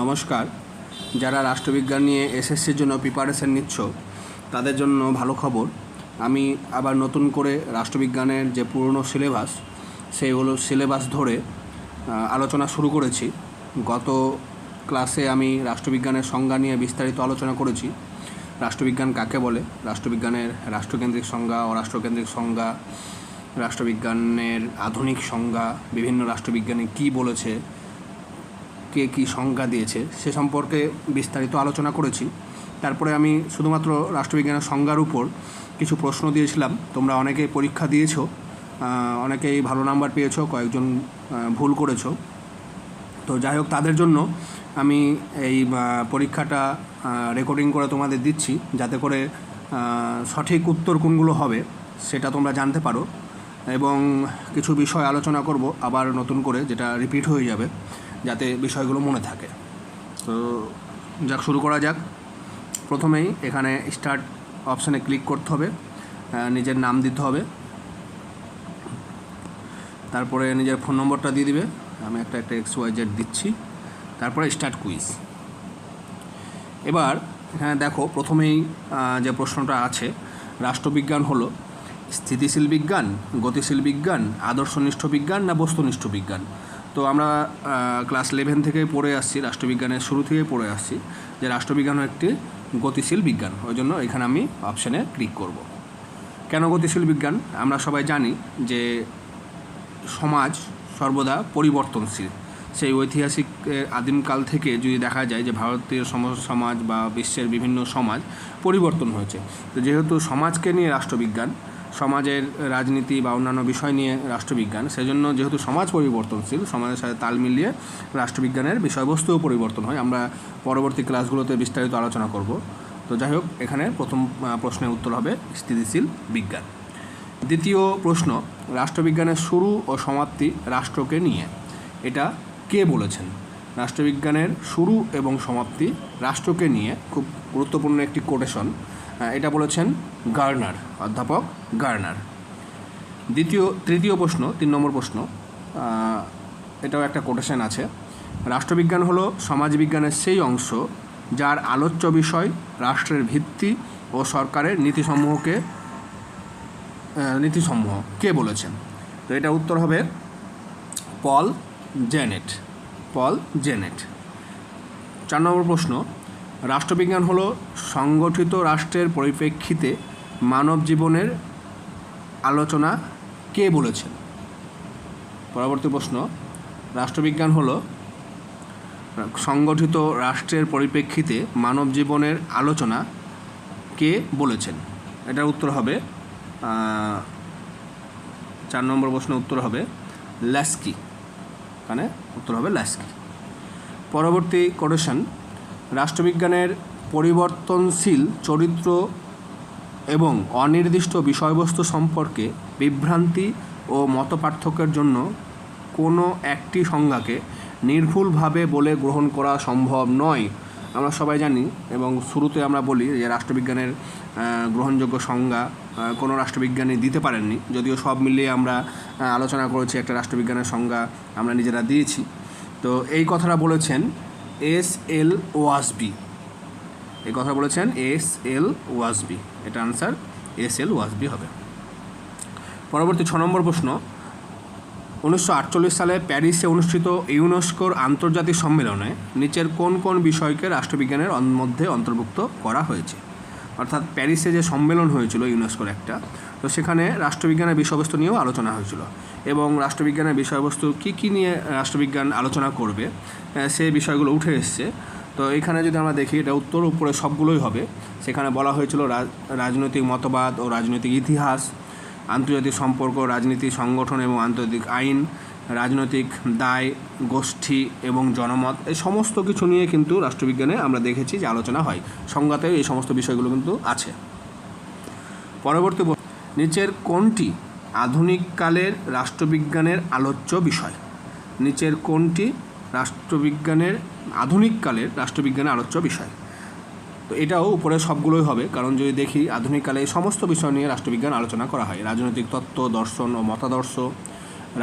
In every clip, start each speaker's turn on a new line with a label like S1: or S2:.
S1: নমস্কার। যারা রাষ্ট্রবিজ্ঞান নিয়ে এসএসসির জন্য প্রিপারেশন নিচ্ছ, তাদের জন্য ভালো খবর। আমি আবার নতুন করে রাষ্ট্রবিজ্ঞানের যে পুরনো সিলেবাস সেইগুলো সিলেবাস ধরে আলোচনা শুরু করেছি। গত ক্লাসে আমি রাষ্ট্রবিজ্ঞানের সংজ্ঞা নিয়ে বিস্তারিত আলোচনা করেছি। রাষ্ট্রবিজ্ঞান কাকে বলে? রাষ্ট্রবিজ্ঞানের রাষ্ট্রকেন্দ্রিক সংজ্ঞা ও রাষ্ট্রকেন্দ্রিক সংজ্ঞা, রাষ্ট্রবিজ্ঞানের আধুনিক সংজ্ঞা, বিভিন্ন রাষ্ট্রবিজ্ঞানী কী বলেছে কে কী সংজ্ঞা দিয়েছে সে সম্পর্কে বিস্তারিত আলোচনা করেছি। তারপরে আমি শুধুমাত্র রাষ্ট্রবিজ্ঞানের সংজ্ঞার উপর কিছু প্রশ্ন দিয়েছিলাম। তোমরা অনেকেই পরীক্ষা দিয়েছ অনেকেই ভালো নাম্বার পেয়েছ, কয়েকজন ভুল করেছ। তো যাই হোক, তাদের জন্য আমি এই পরীক্ষাটা রেকর্ডিং করে তোমাদের দিচ্ছি যাতে করে সঠিক উত্তর কোনগুলো হবে সেটা তোমরা জানতে পারো। এবং কিছু বিষয় আলোচনা করব আবার নতুন করে, যেটা রিপিট হয়ে যাবে। যাতে বিষয়গুলো মনে থাকে। তো যাক, শুরু করা যাক। প্রথমেই এখানে স্টার্ট অপশানে ক্লিক করতে হবে। নিজের নাম দিতে হবে। তারপরে নিজের ফোন নম্বরটা দিয়ে দিবে। আমি একটা একটা এক্স ওয়াই জেড দিচ্ছি। তারপরে স্টার্ট কুইজ এবার এখানে দেখো, প্রথমেই যে প্রশ্নটা আছে, রাষ্ট্রবিজ্ঞান হলো স্থিতিশীল বিজ্ঞান, গতিশীল বিজ্ঞান, আদর্শনিষ্ঠ বিজ্ঞান না বস্তুনিষ্ঠ বিজ্ঞান? তো আমরা ক্লাস ইলেভেন থেকে পড়ে আসছি, রাষ্ট্রবিজ্ঞানের শুরু থেকে পড়ে আসছি যে রাষ্ট্রবিজ্ঞান একটি গতিশীল বিজ্ঞান ওই জন্য এখানে আমি অপশানে ক্লিক করব। কেন গতিশীল বিজ্ঞান? আমরা সবাই জানি যে সমাজ সর্বদা পরিবর্তনশীল। সেই ঐতিহাসিক আদিমকাল থেকে যদি দেখা যায় যে ভারতীয় সম- সমাজ বা বিশ্বের বিভিন্ন সমাজ পরিবর্তন হয়েছে। তো যেহেতু সমাজকে নিয়ে রাষ্ট্রবিজ্ঞান সমাজের রাজনীতি বা অন্যান্য বিষয় নিয়ে রাষ্ট্রবিজ্ঞান, সেজন্য যেহেতু সমাজ পরিবর্তনশীল, সমাজের সাথে তাল মিলিয়ে রাষ্ট্রবিজ্ঞানের বিষয়বস্তুও পরিবর্তন হয়। আমরা পরবর্তী ক্লাসগুলোতে বিস্তারিত আলোচনা করব। তো যাই হোক, এখানে প্রথম প্রশ্নের উত্তর হবে স্থিতিশীল বিজ্ঞান। দ্বিতীয় প্রশ্ন, রাষ্ট্রবিজ্ঞানের শুরু ও সমাপ্তি রাষ্ট্রকে নিয়ে। এটা কে বলেছেন? রাষ্ট্রবিজ্ঞানের শুরু এবং সমাপ্তি রাষ্ট্রকে নিয়ে, খুব গুরুত্বপূর্ণ একটি কোটেশন। এটা বলেছেন গার্নার, অধ্যাপক গার্নার। দ্বিতীয়, তৃতীয় প্রশ্ন, তিন নম্বর প্রশ্ন এটাও একটা কোটেশন আছে। রাষ্ট্রবিজ্ঞান হলো সমাজবিজ্ঞানের সেই অংশ যার আলোচ্য বিষয় রাষ্ট্রের ভিত্তি ও সরকারের নীতিসমূহকে নীতিসমূহ। কে বলেছেন? তো এটা উত্তর হবে পল জেনেট পল জেনেট। চার নম্বর প্রশ্ন রাষ্ট্রবিজ্ঞান হলো সংগঠিত রাষ্ট্রের পরিপ্রেক্ষিতে মানব জীবনের আলোচনা কে বলেছেন? পরবর্তী প্রশ্ন, রাষ্ট্রবিজ্ঞান হলো সংগঠিত রাষ্ট্রের পরিপ্রেক্ষিতে মানব জীবনের আলোচনা কে বলেছেন? এটার উত্তর হবে চার নম্বর প্রশ্ন উত্তর হবে ল্যাস্কি। মানে উত্তর হবে ল্যাস্কি। পরবর্তী কোটেশন রাষ্ট্রবিজ্ঞানের পরিবর্তনশীল চরিত্র এবং অনির্দিষ্ট বিষয়বস্তু সম্পর্কে বিভ্রান্তি ও মতপার্থক্যের জন্য কোনো একটি সংজ্ঞাকে নির্ভুলভাবে বলে গ্রহণ করা সম্ভব নয়। আমরা সবাই জানি এবং শুরুতে আমরা বলি যে রাষ্ট্রবিজ্ঞানের গ্রহণযোগ্য সংজ্ঞা কোনো রাষ্ট্রবিজ্ঞানী দিতে পারেননি। যদিও সব মিলিয়ে আমরা আলোচনা করেছি একটা রাষ্ট্রবিজ্ঞানের সংজ্ঞা আমরা নিজেরা দিয়েছি। তো এই কথাটা বলেছেন এস এল ওয়াসবি এই কথা বলেছেন এস এল ওয়াসবি এটা আনসার এস এল ওয়াসবি হবে। পরবর্তী ছ নম্বর প্রশ্ন। উনিশশো আটচল্লিশ সালে প্যারিসে অনুষ্ঠিত ইউনেস্কোর আন্তর্জাতিক সম্মেলনে নিচের কোন কোন বিষয়কে রাষ্ট্রবিজ্ঞানের মধ্যে অন্তর্ভুক্ত করা হয়েছে? অর্থাৎ প্যারিসে যে সম্মেলন হয়েছিল ইউনেস্কোর একটা, তো সেখানে রাষ্ট্রবিজ্ঞানের বিষয়বস্তু নিয়েও আলোচনা হয়েছিল। এবং রাষ্ট্রবিজ্ঞানের বিষয়বস্তু কী কী নিয়ে রাষ্ট্রবিজ্ঞান আলোচনা করবে সেই বিষয়গুলো উঠে এসছে। তো এখানে যদি আমরা দেখি, এটা উত্তর উপরে সবগুলোই হবে। সেখানে বলা হয়েছিল রাজ- রাজনৈতিক মতবাদ ও রাজনৈতিক ইতিহাস, আন্তর্জাতিক সম্পর্ক, রাজনীতি, সংগঠন এবং আন্তর্জাতিক আইন রাজনৈতিক, দায়, গোষ্ঠী এবং জনমত এই সমস্ত কিছু নিয়ে কিন্তু রাষ্ট্রবিজ্ঞানে আমরা দেখেছি যে আলোচনা হয়। সংজ্ঞাতেও এই সমস্ত বিষয়গুলো কিন্তু আছে। পরবর্তী নিচের কোনটি আধুনিক কালের রাষ্ট্রবিজ্ঞানের আলোচ্য বিষয়? নিচের কোনটি রাষ্ট্রবিজ্ঞানের আধুনিক কালের রাষ্ট্রবিজ্ঞানের আলোচ্য বিষয়? তো এটাও উপরে সবগুলোই হবে, কারণ যদি দেখি আধুনিককালে এই সমস্ত বিষয় নিয়ে রাষ্ট্রবিজ্ঞান আলোচনা করা হয়। রাজনৈতিক তত্ত্ব, দর্শন ও মতাদর্শ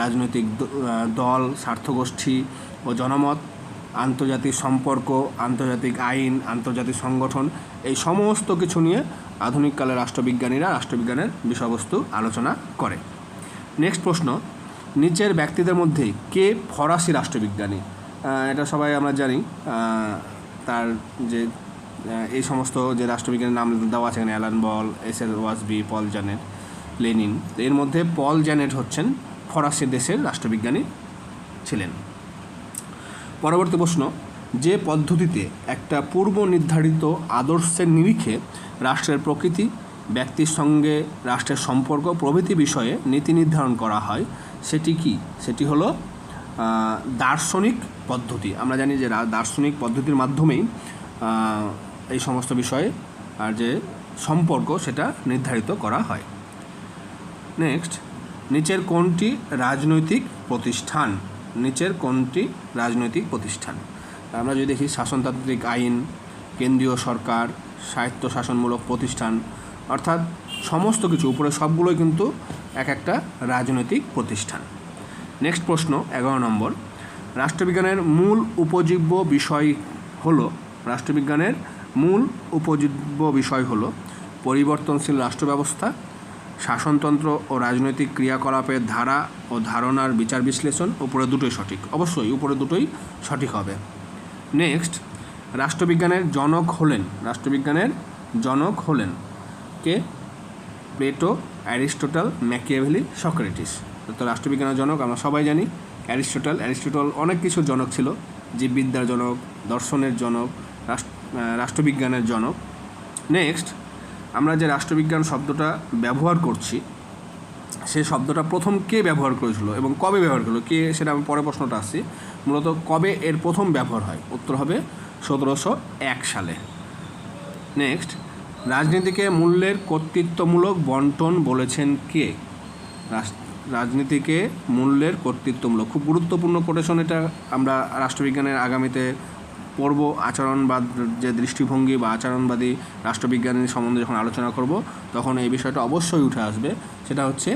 S1: রাজনৈতিক দল, স্বার্থগোষ্ঠী ও জনমত, আন্তর্জাতিক সম্পর্ক, আন্তর্জাতিক আইন, আন্তর্জাতিক সংগঠন, এই সমস্ত কিছু নিয়ে আধুনিককালে রাষ্ট্রবিজ্ঞানীরা রাষ্ট্রবিজ্ঞানের বিষয়বস্তু আলোচনা করে। নেক্সট প্রশ্ন, নিচের ব্যক্তিদের মধ্যে কে ফরাসি রাষ্ট্রবিজ্ঞানী? এটা সবাই আমরা জানি। তার যে এই সমস্ত যে রাষ্ট্রবিজ্ঞানের নাম দেওয়া আছে এখানে, Alan Ball, S L Wasby, Paul Janet Lenin. এর মধ্যে পল জ্যানেট হচ্ছেন ফরাসি দেশের রাষ্ট্রবিজ্ঞানী ছিলেন। পরবর্তী প্রশ্ন, যে পদ্ধতিতে একটা পূর্ব নির্ধারিত আদর্শের নিরিখে রাষ্ট্রের প্রকৃতি, ব্যক্তির সঙ্গে রাষ্ট্রের সম্পর্ক, প্রভৃতি বিষয়ে নীতি নির্ধারণ করা হয়, সেটি কি? সেটি হলো দার্শনিক পদ্ধতি। আমরা জানি যে দার্শনিক পদ্ধতির মাধ্যমেই এই সমস্ত বিষয়ে, আর যে সম্পর্ক, সেটা নির্ধারিত করা হয়। নেক্সট নিচের কোনটি রাজনৈতিক প্রতিষ্ঠান? নিচের কোনটি রাজনৈতিক প্রতিষ্ঠান? আমরা যদি দেখি শাসনতান্ত্রিক আইন, কেন্দ্রীয় সরকার, স্বায়ত্ত শাসনমূলক প্রতিষ্ঠান, অর্থাৎ সমস্ত কিছু, উপরে সবগুলোই কিন্তু এক একটা রাজনৈতিক প্রতিষ্ঠান। নেক্সট প্রশ্ন, এগারো নম্বর। রাষ্ট্রবিজ্ঞানের মূল উপজীব্য বিষয় হলো, রাষ্ট্রবিজ্ঞানের মূল উপজীব্য বিষয় হলো, পরিবর্তনশীল রাষ্ট্র ব্যবস্থা শাসনতন্ত্র ও রাজনৈতিক ক্রিয়াকলাপের ধারা ও ধারণার বিচার বিশ্লেষণ উপরে দুটোই সঠিক। অবশ্যই উপরে দুটোই সঠিক হবে। নেক্সট রাষ্ট্রবিজ্ঞানের জনক হলেন, রাষ্ট্রবিজ্ঞানের জনক হলেন কে? Plato, Aristotle, Machiavelli, Socrates. তো রাষ্ট্রবিজ্ঞানের জনক আমরা সবাই জানি, অ্যারিস্টোটল। অ্যারিস্টোটল অনেক কিছুর জনক ছিল, জীববিদ্যার জনক, দর্শনের জনক রাষ্ট্রবিজ্ঞানের জনক। নেক্সট আমরা যে রাষ্ট্রবিজ্ঞান শব্দটা ব্যবহার করছি, সে শব্দটা প্রথম কে ব্যবহার করেছিল এবং কবে ব্যবহার করল? কে সেটা আমি পরে প্রশ্নটা আসছি। মূলত কবে এর প্রথম ব্যবহার হয়? উত্তর হবে সতেরোশো এক সালে। নেক্সট, রাজনীতিকে মূল্যের কর্তৃত্বমূলক বন্টন বলেছেন কে? রাজনীতিকে মূল্যের কর্তৃত্বমূলক। খুব গুরুত্বপূর্ণ কোটেশন এটা আমরা রাষ্ট্রবিজ্ঞানের আগামীতে পড়ব আচরণবাদ, যে দৃষ্টিভঙ্গি বা আচরণবাদী রাষ্ট্রবিজ্ঞানের সম্বন্ধে যখন আলোচনা করব, তখন এই বিষয়টা অবশ্যই উঠে আসবে। সেটা হচ্ছে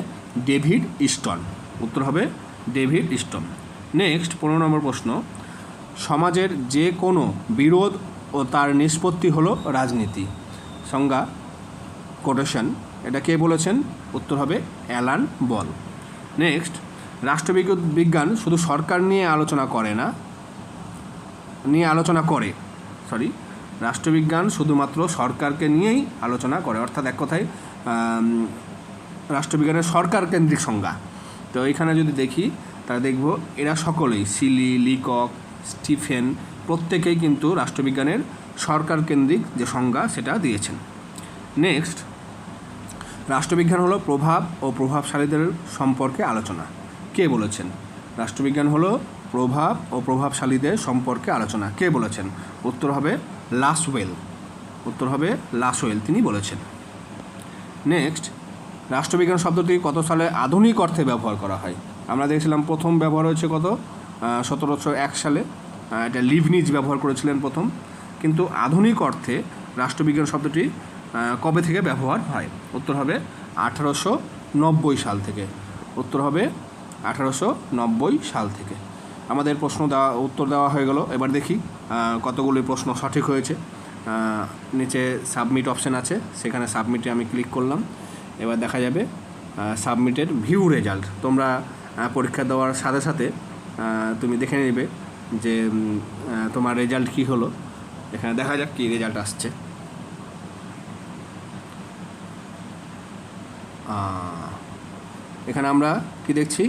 S1: ডেভিড ইস্টন। উত্তর হবে ডেভিড ইস্টন। নেক্সট, পনেরো নম্বর প্রশ্ন। সমাজের যে কোনো বিরোধ ও তার নিষ্পত্তি হলো রাজনীতি। সংজ্ঞা কোটেশন এটা কে বলেছেন? উত্তর হবে অ্যালান বল। নেক্সট রাষ্ট্রবিজ্ঞ বিজ্ঞান শুধু সরকার নিয়ে আলোচনা করে না নিয়ে আলোচনা করে। সরি রাষ্ট্রবিজ্ঞান শুধুমাত্র সরকারকে নিয়েই আলোচনা করে, অর্থাৎ এক কথায় রাষ্ট্রবিজ্ঞানের সরকার কেন্দ্রিক সংজ্ঞা। তো এখানে যদি দেখি, তাহলে দেখব এরা সকলেই, সিলি, লিকক, স্টিফেন, প্রত্যেকেই কিন্তু রাষ্ট্রবিজ্ঞানের সরকার কেন্দ্রিক যে সংজ্ঞা সেটা দিয়েছেন। নেক্সট রাষ্ট্রবিজ্ঞান হলো প্রভাব ও প্রভাবশালীদের সম্পর্কে আলোচনা। কে বলেছেন? রাষ্ট্রবিজ্ঞান হলো প্রভাব ও প্রভাবশালীদের সম্পর্কে আলোচনা। কে বলেছেন? উত্তর হবে লাসওয়েল। উত্তর হবে লাসওয়েল, তিনি বলেছেন। নেক্সট, রাষ্ট্রবিজ্ঞান শব্দটি কত সালে আধুনিক অর্থে ব্যবহার করা হয়? আমরা দেখেছিলাম প্রথম ব্যবহার হয়েছে কত? সতেরোশো এক সালে। এটা লিভনিজ ব্যবহার করেছিলেন প্রথম। কিন্তু আধুনিক অর্থে রাষ্ট্রবিজ্ঞান শব্দটি কবে থেকে ব্যবহার হয়? উত্তর হবে আঠারোশো নব্বই সাল থেকে। উত্তর হবে আঠারোশো নব্বই সাল থেকে। আমাদের প্রশ্ন দেওয়া, উত্তর দেওয়া হয়ে গেল। এবার দেখি কতগুলি প্রশ্ন সঠিক হয়েছে। নিচে সাবমিট অপশান আছে, সেখানে সাবমিটে আমি ক্লিক করলাম। এবার দেখা যাবে সাবমিটের ভিউ রেজাল্ট তোমরা পরীক্ষা দেওয়ার সাথে সাথে তুমি দেখে নেবে যে তোমার রেজাল্ট কী হলো। এখানে দেখা যাক কী রেজাল্ট আসছে। এখানে আমরা কি দেখছি?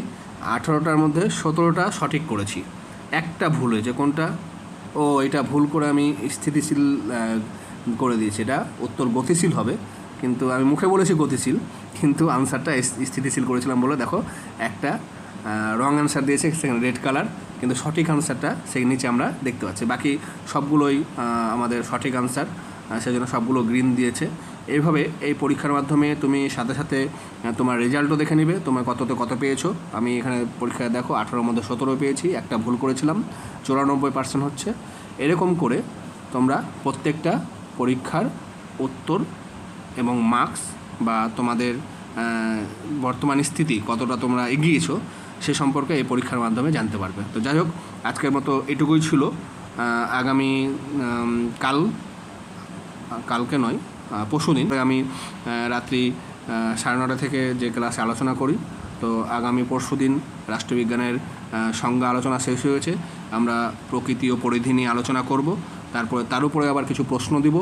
S1: আঠারোটার মধ্যে সতেরোটা সঠিক করেছি। একটা ভুল হয়েছে, কোনটা? ও, এটা ভুল করে আমি স্থিতিশীল করে দিয়েছি। এটা উত্তর গতিশীল হবে, কিন্তু আমি মুখে বলেছি গতিশীল, কিন্তু আনসারটা স্থিতিশীল করেছিলাম বলে দেখো, একটা রং অ্যান্সার দিয়েছে সেখানে রেড কালার কিন্তু সঠিক আনসারটা সেই নিচে আমরা দেখতে পাচ্ছি। বাকি সবগুলোই আমাদের সঠিক আনসার সেজন্য সবগুলো গ্রিন দিয়েছে। এইভাবে এই পরীক্ষার মাধ্যমে তুমি সাথে সাথে তোমার রেজাল্টও দেখে নিবে, তোমার কততে কত পেয়েছ। আমি এখানে পরীক্ষায় দেখো, আঠারোর মধ্যে সতেরো পেয়েছি, একটা ভুল করেছিলাম, চুরানব্বই পার্সেন্ট হচ্ছে। এরকম করে তোমরা প্রত্যেকটা পরীক্ষার উত্তর এবং মার্কস বা তোমাদের বর্তমান স্থিতি কতটা তোমরা এগিয়েছো, সে সম্পর্কে এই পরীক্ষার মাধ্যমে জানতে পারবে। তো যাই হোক, আজকের মতো এটুকুই ছিল। আগামী কাল, কালকে নয় পরশু দিন আমি রাত্রি সাড়ে নটা থেকে যে ক্লাসে আলোচনা করি, তো আগামী পরশু দিন রাষ্ট্রবিজ্ঞানের সংজ্ঞা আলোচনা শেষ হয়েছে। আমরা প্রকৃতি ও পরিধি নিয়ে আলোচনা করব। তারপরে, তার উপরে আবার কিছু প্রশ্ন দিব।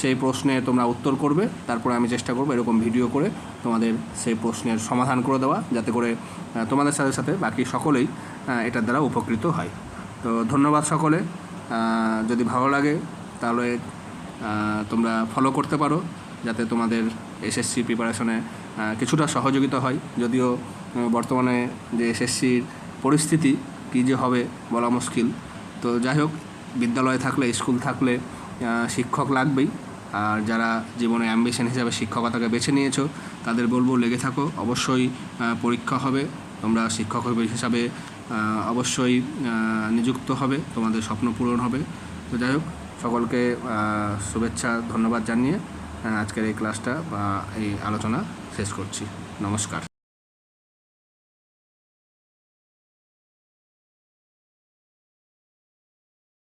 S1: সেই প্রশ্নে তোমরা উত্তর করবে। তারপরে আমি চেষ্টা করব এরকম ভিডিও করে তোমাদের সেই প্রশ্নের সমাধান করে দেওয়া, যাতে করে তোমাদের সাথে সাথে বাকি সকলেই এটার দ্বারা উপকৃত হয়। তো ধন্যবাদ সকলে। যদি ভালো লাগে, তাহলে তোমরা ফলো করতে পারো, যাতে তোমাদের এসএসসি প্রিপারেশনে কিছুটা সহযোগিতা হয়। যদিও বর্তমানে যে এসএসসির পরিস্থিতি কী যে হবে বলা মুশকিল। তো যাই হোক, বিদ্যালয় থাকলে, স্কুল থাকলে শিক্ষক লাগবেই। আর যারা জীবনে অ্যাম্বিশন হিসাবে শিক্ষকতাকে বেছে নিয়েছো, তাদের বলব লেগে থাকো। অবশ্যই পরীক্ষা হবে। তোমরা শিক্ষক হিসাবে অবশ্যই নিযুক্ত হবে। তোমাদের স্বপ্ন পূরণ হবে। তো যাই হোক সকলকে শুভেচ্ছা ধন্যবাদ জানিয়ে আজকের এই ক্লাসটা বা এই আলোচনা শেষ করছি। নমস্কার।